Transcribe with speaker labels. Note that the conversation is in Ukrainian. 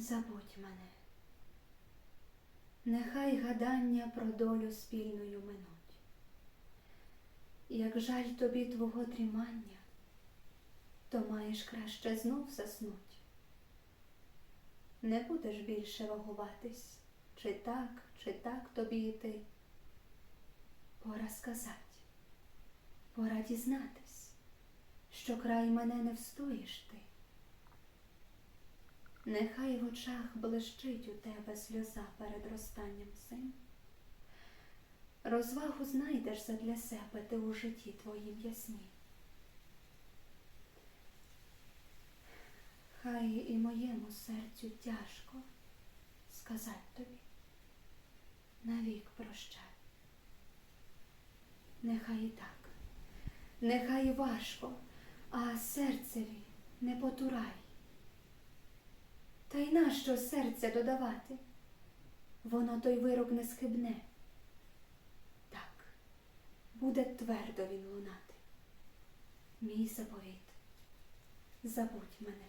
Speaker 1: забудь мене. Нехай гадання про долю спільною минуть. Як жаль тобі твого дрімання, то маєш краще знов заснуть. Не будеш більше вагуватись, чи так, чи так тобі йти. Пора сказать, пора дізнатись, що край мене не встоїш ти. Нехай в очах блищить у тебе сльоза перед розстанням син. Розвагу знайдеш задля себе ти у житті твоїм ясні. Хай і моєму серцю тяжко сказать тобі, навік прощай. Нехай і так, нехай важко, а серцеві не потурай. Та й нащо серця додавати? Воно той вирок не схибне. Так, буде твердо він лунати. Мій заповіт, забудь мене.